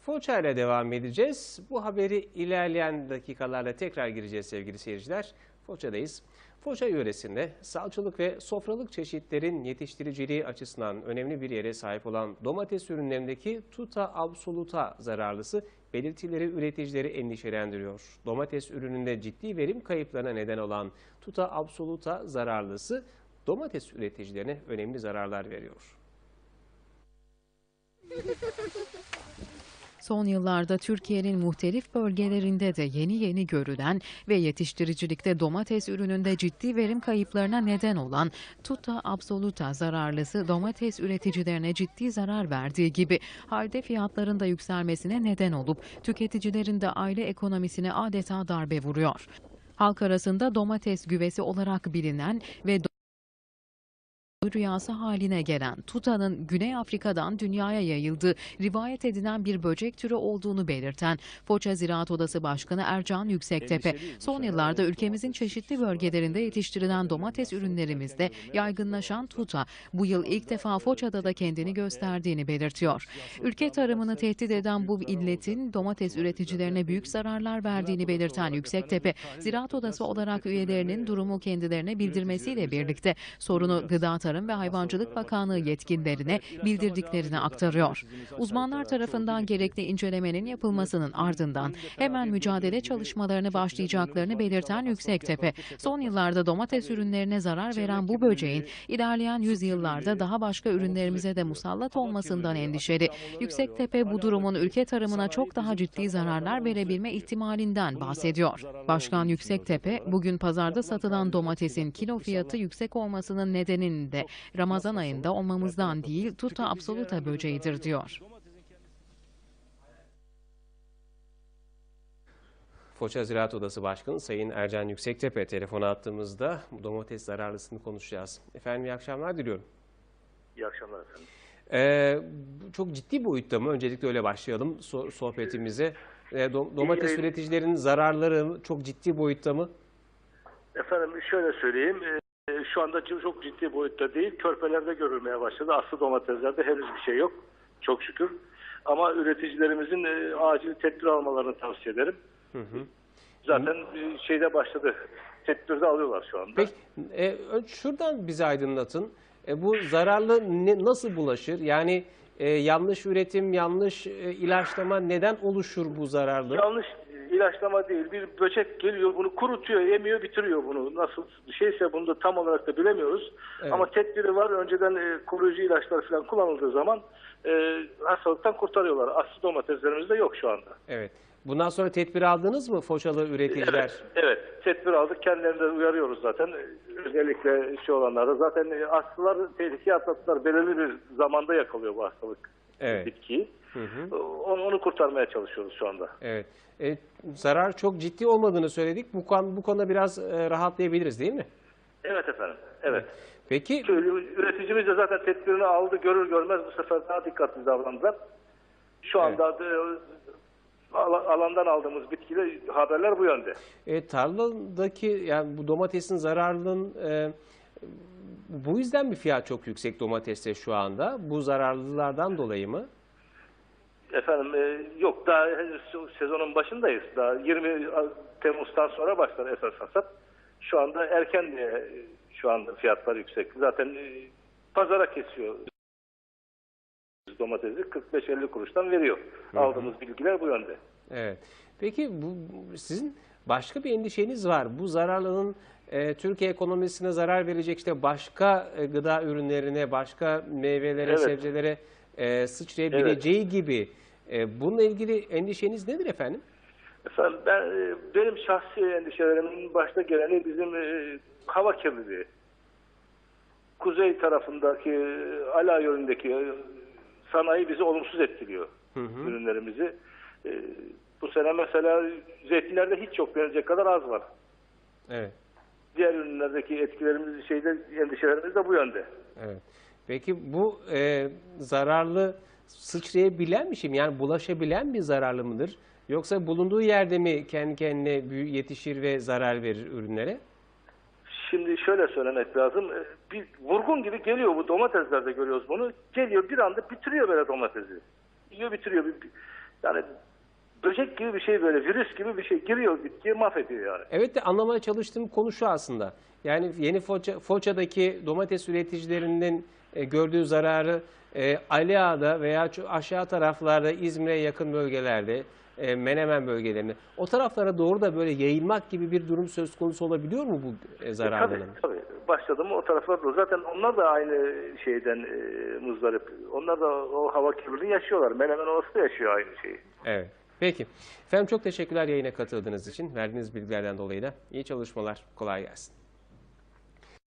Foça ile devam edeceğiz. Bu haberi ilerleyen dakikalarla tekrar gireceğiz sevgili seyirciler. Foça'dayız. Foça yöresinde salçalık ve sofralık çeşitlerin yetiştiriciliği açısından önemli bir yere sahip olan domates ürünlerindeki tuta absoluta zararlısı belirtileri üreticileri endişelendiriyor. Domates ürününde ciddi verim kayıplarına neden olan tuta absoluta zararlısı domates üreticilerine önemli zararlar veriyor. Son yıllarda Türkiye'nin muhtelif bölgelerinde de yeni yeni görülen ve yetiştiricilikte domates ürününde ciddi verim kayıplarına neden olan tuta absoluta zararlısı domates üreticilerine ciddi zarar verdiği gibi halde fiyatların da yükselmesine neden olup tüketicilerin de aile ekonomisine adeta darbe vuruyor. Halk arasında domates güvesi olarak bilinen ve rüyası haline gelen tutanın Güney Afrika'dan dünyaya yayıldığı rivayet edilen bir böcek türü olduğunu belirten Foça Ziraat Odası Başkanı Ercan Yüksektepe, son yıllarda ülkemizin çeşitli bölgelerinde yetiştirilen domates ürünlerimizde yaygınlaşan tuta bu yıl ilk defa Foça'da da kendini gösterdiğini belirtiyor. Ülke tarımını tehdit eden bu illetin domates üreticilerine büyük zararlar verdiğini belirten Yüksektepe, Ziraat Odası olarak üyelerinin durumu kendilerine bildirmesiyle birlikte sorunu Gıda Tarım ve Hayvancılık Bakanlığı yetkililerine bildirdiklerini aktarıyor. Uzmanlar tarafından gerekli incelemenin yapılmasının ardından hemen mücadele çalışmalarını başlayacaklarını belirten Yüksektepe, son yıllarda domates ürünlerine zarar veren bu böceğin ilerleyen yüzyıllarda daha başka ürünlerimize de musallat olmasından endişeli. Yüksektepe bu durumun ülke tarımına çok daha ciddi zararlar verebilme ihtimalinden bahsediyor. Başkan Yüksektepe, bugün pazarda satılan domatesin kilo fiyatı yüksek olmasının nedeninin de Ramazan ayında olmamızdan değil tuta absoluta böceğidir diyor. Foça Ziraat Odası Başkanı Sayın Ercan Yüksektepe telefona attığımızda domates zararlısını konuşacağız. Efendim iyi akşamlar diliyorum. İyi akşamlar efendim. Ee, çok ciddi boyutta mı? Öncelikle öyle başlayalım so- sohbetimize. Ee, do- domates üreticilerinin zararları çok ciddi boyutta mı? Efendim şöyle söyleyeyim. E, Şu anda çok çok ciddi boyutta değil. Körpelerde görülmeye başladı. Aslı domateslerde henüz bir şey yok. Çok şükür. Ama üreticilerimizin e, acil tedbir almalarını tavsiye ederim. Zaten e, şeyde başladı. Tedbirde alıyorlar şu anda. Peki e, şuradan bizi aydınlatın. E, bu zararlı ne- nasıl bulaşır? Yani e, yanlış üretim, yanlış e, ilaçlama neden oluşur bu zararlı? Yanlış ilaçlama değil. Bir böcek geliyor bunu kurutuyor, emiyor, bitiriyor bunu. Nasıl şeyse bunu da tam olarak da bilemiyoruz. Evet. Ama tedbiri var. Önceden e, koruyucu ilaçlar falan kullanıldığı zaman e, hastalıktan kurtarıyorlar. Aslı domateslerimizde yok şu anda. Evet. Bundan sonra tedbir aldınız mı Foçalı üreticiler? Evet, evet. Tedbir aldık. Kendilerini de uyarıyoruz zaten. Özellikle şey olanlarda. Zaten e, aslılar tehlikeye atlattılar. Belirli bir zamanda yakalıyor bu hastalık Evet. bitkiyi. Onu, onu kurtarmaya çalışıyoruz şu anda. Evet. E, zarar çok ciddi olmadığını söyledik. Bu, kon- bu konuda biraz e, rahatlayabiliriz değil mi? Evet efendim. Evet. Peki Üreticimiz de zaten tedbirini aldı. Görür görmez bu sefer daha dikkatli davrandılar. Şu anda da, al- alandan aldığımız bitkiyle haberler bu yönde. e, tarladaki yani bu domatesin zararlının e, bu yüzden mi fiyat çok yüksek domateste şu anda? Bu zararlılardan dolayı mı? Efendim e, yok daha henüz sezonun başındayız. Daha 20 Temmuz'dan sonra başlar esas hasat. Şu anda erken diye şu anda fiyatlar yüksek. Zaten e, pazara kesiyor domatesi 45-50 kuruştan veriyor. Aldığımız bilgiler bu yönde. Evet. Peki bu sizin başka bir endişeniz var. Bu zararlının e, Türkiye ekonomisine zarar verecek işte başka e, gıda ürünlerine, başka meyvelere, Evet. sebzelere e, sıçrayabileceği gibi. E, bununla ilgili endişeniz nedir efendim? Efendim ben e, benim şahsi endişelerimin başta geleni bizim e, hava kirliliği. Kuzey tarafındaki e, Ala yönündeki e, sanayi bizi olumsuz etkiliyor ürünlerimizi. E, bu sene mesela zeytinlerde hiç yok denecek kadar az var. Evet. Diğer ürünlerdeki etkilerimiz şeyde endişelerimiz de bu yönde. Evet. Peki bu e, zararlı sıçrayabilen bir şey mi? Yani bulaşabilen bir zararlı mıdır? Yoksa bulunduğu yerde mi kendi kendine büyü- yetişir ve zarar verir ürünlere? Şimdi şöyle söylemek lazım. e, Bir vurgun gibi geliyor bu domateslerde görüyoruz bunu. Geliyor bir anda bitiriyor böyle domatesi. Yiyor bitiriyor. Yani böcek gibi bir şey böyle virüs gibi bir şey giriyor bitkiyi mahvediyor yani. Evet de anlamaya çalıştığım konu şu aslında. Yani yeni Foça, Foça'daki domates üreticilerinin e, gördüğü zararı e, Ali Ağa'da veya aşağı taraflarda İzmir'e yakın bölgelerde, e, Menemen bölgelerinde o taraflara doğru da böyle yayılmak gibi bir durum söz konusu olabiliyor mu bu e, Tabii, zararların? tabii. Başladı mı o taraflar da zaten onlar da aynı şeyden e, muzdarip. Onlar da o hava kirliliğini yaşıyorlar. Menemen Ovası da yaşıyor aynı şeyi. Evet. Peki. Efendim çok teşekkürler yayına katıldığınız için. Verdiğiniz bilgilerden dolayı da iyi çalışmalar. Kolay gelsin.